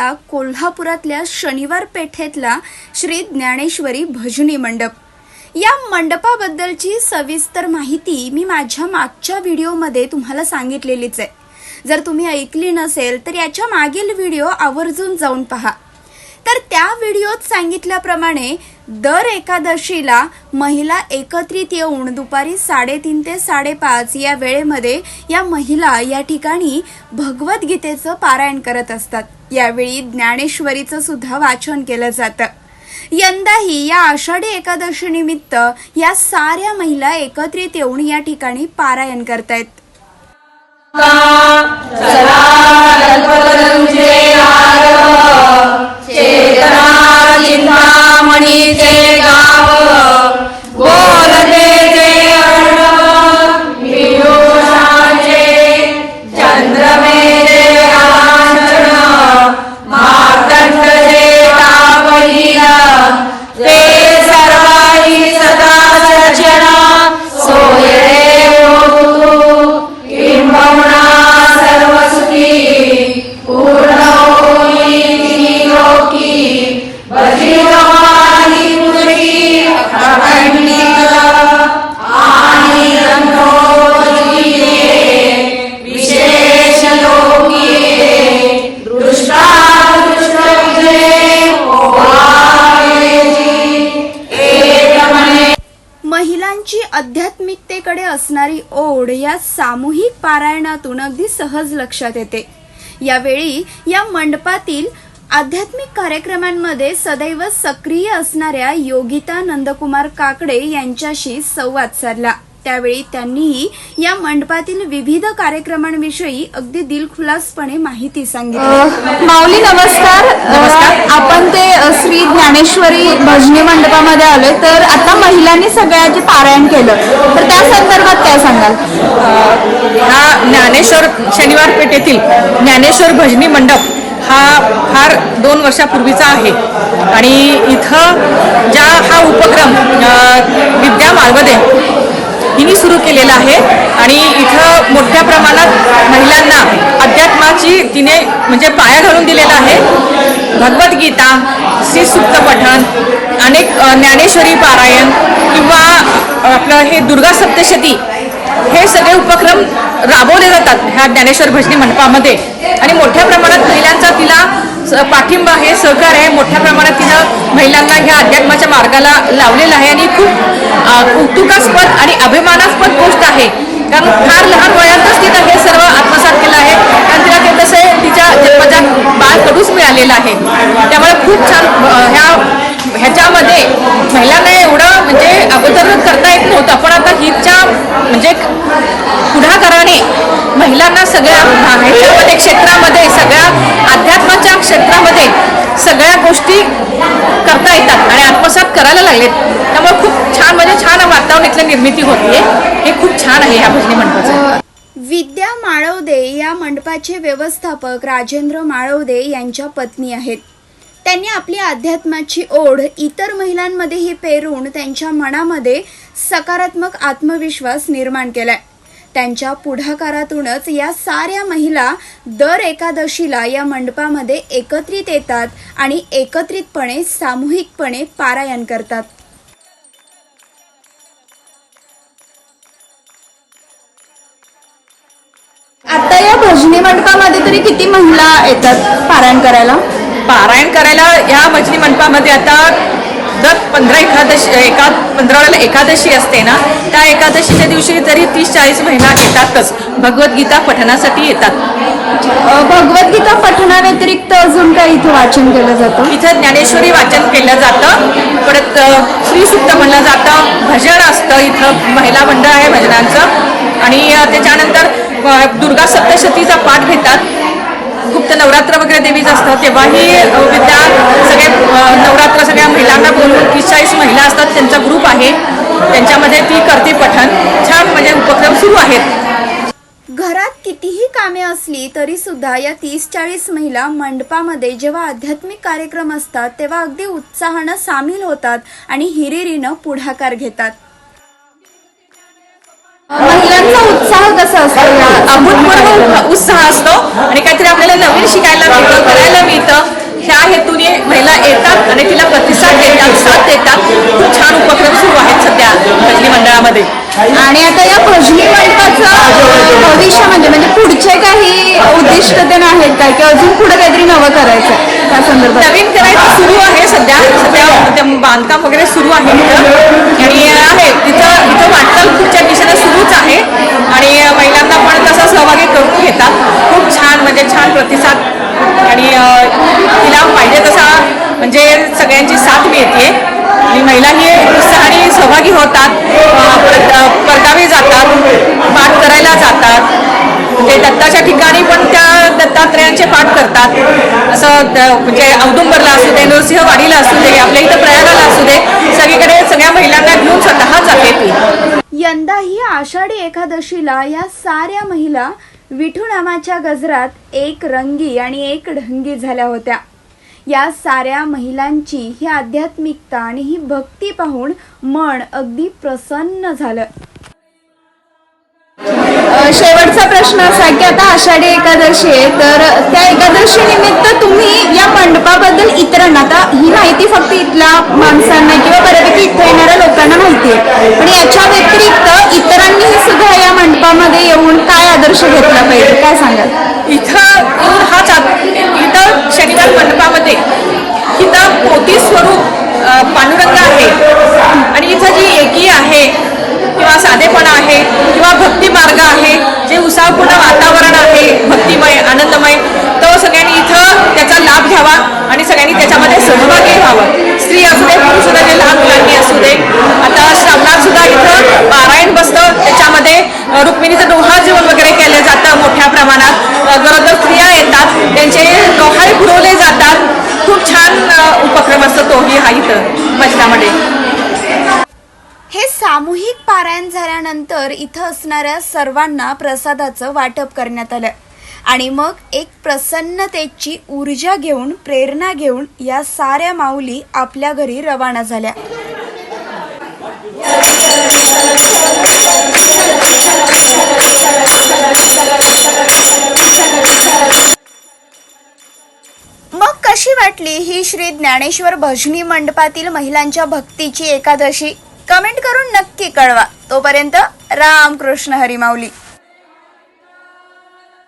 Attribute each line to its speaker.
Speaker 1: असलेल्या कोल्हापुरातल्या शनिवार पेठेतला श्री ज्ञानेश्वरी भजनी मंडप. या मंडपाबद्दलची सविस्तर माहिती मी माझ्या मागच्या व्हिडिओमध्ये तुम्हाला सांगितलेलीच आहे. जर तुम्ही ऐकली नसेल तर याच्या मागील व्हिडिओ आवर्जून जाऊन पहा. तर त्या व्हिडिओत सांगितल्याप्रमाणे दर एकादशीला महिला एकत्रित येऊन दुपारी साडेतीन ते साडेपाच या वेळेमध्ये या महिला या ठिकाणी भगवद्गीतेचं पारायण करत असतात. यावेळी ज्ञानेश्वरीचं सुद्धा वाचन केलं जातं. यंदाही या आषाढी एकादशी निमित्त या साऱ्या महिला एकत्रित येऊन या ठिकाणी पारायण करतायत.
Speaker 2: चिंतामणीचे
Speaker 1: महिलांची आध्यात्मिकतेकडे असणारी ओढ या सामूहिक पारायणातून अगदी सहज लक्षात येते. यावेळी या मंडपातील आध्यात्मिक कार्यक्रमांमध्ये सदैव सक्रिय असणाऱ्या योगिता नंदकुमार काकडे यांच्याशी संवाद साधला. त्यावेळी त्यांनीही या मंडपातील विविध कार्यक्रमांविषयी अगदी दिलखुलासपणे माहिती सांगितली.
Speaker 3: माऊली नमस्कार. नमस्कार. आपण ते श्री ज्ञानेश्वरी भजनी मंडपामध्ये आलोय. तर आता महिलांनी सगळ्याचे पारायण केलं तर त्या संदर्भात काय सांगाल?
Speaker 4: हा ज्ञानेश्वर शनिवार पेठेतील ज्ञानेश्वर भजनी मंडप हा फार दोन वर्षापूर्वीचा आहे. आणि इथं ज्या हा उपक्रम विद्या माळवदे हिने सुरू केलेलं आहे. आणि इथं मोठ्या प्रमाणात महिलांना अध्यात्माची तिने म्हणजे पाया घालून दिलेला आहे. भगवद्गीता श्री सुप्त पठण अनेक ज्ञानेश्वरी पारायण किंवा आपलं हे दुर्गा सप्तशती हे सगळे उपक्रम राबवले जातात ह्या ज्ञानेश्वर भजनी मंडपामध्ये आणि मोठ्या प्रमाणात महिलांचा तिला स- पाठिंबा आहे सहकार आहे. मोठ्या प्रमाणात तिनं महिलांना ह्या अध्यात्माच्या मार्गाला लावलेला आहे. आणि खूप कौतुकास्पद आणि अभिमानास्पद गोष्ट आहे. कारण फार लहान वयातच तिनं हे सर्व आत्मसात केलं आहे. कारण तिला ते तसे तिच्या जन्मजात बाळ कडूच मिळालेलं आहे. त्यामुळे खूप छान ह्या ह्याच्यामध्ये महिलांना एवढं म्हणजे अगोदर करता येत नव्हतं पण आता हिच्या म्हणजे पुढाकाराने महिलांना सगळ्या ह्याच्यामध्ये क्षेत्रामध्ये सगळ्या अध्यात्माच्या क्षेत्रामध्ये सगळ्या गोष्टी करता येतात आणि आत्मसात करायला लागलेत. त्यामुळे खूप छान म्हणजे छान वातावरण इथलं निर्मिती होतीये. हे खूप छान आहे ह्या भजनी मंडपाचं.
Speaker 1: विद्या माळवदे या मंडपाचे व्यवस्थापक राजेंद्र माळवदे यांच्या पत्नी आहेत. त्यांनी आपली अध्यात्माची ओढ इतर महिलांमध्येही पेरून त्यांच्या मनामध्ये सकारात्मक आत्मविश्वास निर्माण केलाय. त्यांच्या पुढाकारातूनच या साऱ्या महिला दर एकादशीला या मंडपामध्ये एकत्रित येतात आणि एकत्रितपणे सामूहिकपणे पारायण करतात.
Speaker 3: आता या भजनी मंडपामध्ये तरी किती महिला येतात पारायण करायला?
Speaker 4: पारायण करायला या भजनी मंडपामध्ये आता दर पंधरा एकादशी एका पंधराव्याला एकादशी असते ना त्या एकादशीच्या दिवशी तरी तीस चाळीस महिला येतातच. भगवद्गीता पठणासाठी येतात.
Speaker 3: भगवद्गीता पठणाव्यतिरिक्त अजून काही इथं वाचन केलं जातं?
Speaker 4: इथं ज्ञानेश्वरी वाचन केलं जातं. परत श्रीसुक्त म्हणलं जातं. भजन असतं इथं. महिला मंडळ आहे भजनांचं. आणि त्याच्यानंतर दुर्गा सप्तशतीचा पाठ घेतात. गुप्त नवरात्र वगैरे देवीच असतात तेव्हाही विद्या सगळे नवरात्र सगळ्या महिलांना बोलून तीस चाळीस महिला असतात त्यांचा ग्रुप आहे. त्यांच्यामध्ये ती करते पठण. छान म्हणजे उपक्रम सुरू आहेत.
Speaker 1: घरात कितीही कामे असली तरी सुद्धा या तीस चाळीस महिला मंडपामध्ये जेव्हा आध्यात्मिक कार्यक्रम असतात तेव्हा अगदी उत्साहानं सामील होतात आणि हिरिरीनं पुढाकार घेतात.
Speaker 3: महिलांचा उत्साह कसा असतो?
Speaker 4: अभूतपूर्व उत्साह असतो आणि काहीतरी आपल्याला नवीन शिकायला मिळतं करायला मिळतं. ह्या हेतूने महिला येतात आणि तिला प्रतिसाद देतात साथ देतात. खूप छान उपक्रम सुरू आहेत सध्या भजनी मंडळामध्ये.
Speaker 3: आणि आता या भजनी मंडपाचं भविष्य म्हणजे म्हणजे पुढचे काही उद्दिष्ट ते आहेत काय? की अजून पुढे काहीतरी नवं करायचं आहे त्या संदर्भात?
Speaker 4: नवीन करायचं सुरू आहे सध्या. सध्या बांधकाम वगैरे सुरू आहे आणि आहे तिथं आणि महिलांना पण तसा सहभागी करून घेतात. खूप छान म्हणजे छान प्रतिसाद. आणि तिला पाहिजे तसा म्हणजे सगळ्यांची साथ मिळते. आणि महिलाही उत्साहाने सहभागी होतात. अ, परगावी जातात. पाठ करायला जातात. म्हणजे दत्ताच्या ठिकाणी पण त्या दत्तात्रयांचे पाठ करतात. असं द- म्हणजे औदुंबरला असू दे नृसिंहवाडीला असू दे आपल्या इथं प्रयागाला असू दे सगळीकडे सगळ्या महिलांना घेऊन स्वतः जाते ती.
Speaker 1: यंदाही आषाढी एकादशीला या साऱ्या महिला विठू नामाच्या गजरात एक रंगी आणि एक ढंगी झाल्या होत्या. या साऱ्या महिलांची ही आध्यात्मिकता आणि ही भक्ती पाहून मन अगदी प्रसन्न झालं.
Speaker 3: शेवटचा प्रश्न असा आहे की आता आषाढी एकादशी आहे तर त्या एकादशी निमित्त तुम्ही या मंडपाबद्दल इतरांना आता ही माहिती फक्त इथल्या माणसांना किंवा बऱ्यापैकी इथे येणाऱ्या लोकांना माहिती आहे. पण याच्या व्यतिरिक्त इतरांनी सुद्धा या मंडपामध्ये येऊन काय आदर्श घेतला पाहिजे काय सांगाल?
Speaker 4: इथं येऊन हाच इथं शनिवार मंडपामध्ये इथं मोती स्वरूप पांडुरंग आहे. आणि इथं जी किंवा साधेपणा आहे किंवा भक्ती मार्ग आहे जे उत्साहपूर्ण वातावरण आहे भक्तिमय आनंदमय तो सगळ्यांनी इथं त्याचा लाभ घ्यावा आणि सगळ्यांनी त्याच्यामध्ये सहभागी व्हावं. स्त्री असू दे पुरुष असू दे लहान मुलांनी असू दे. आता श्रावणात सुद्धा इथं पारायण बसतं. त्याच्यामध्ये रुक्मिणीचं डोहा जेवण वगैरे केलं जातं मोठ्या प्रमाणात अ, गरोदर स्त्रिया येतात त्यांचे डोहाळे पुरवले जातात खूप छान अ, उपक्रम असतो तोही हा इथं भजनामध्ये
Speaker 1: हे सामूहिक पारायण त्यानंतर इथं असणाऱ्या सर्वांना प्रसादाचं वाटप करण्यात आलं. आणि मग एक प्रसन्नतेची ऊर्जा घेऊन प्रेरणा घेऊन या साऱ्या माऊली आपल्या घरी रवाना झाल्या. मग कशी वाटली ही श्री ज्ञानेश्वर भजनी मंडपातील महिलांच्या भक्तीची एकादशी? कमेंट करून नक्की कळवा. तोपर्यंत राम कृष्ण हरी माऊली.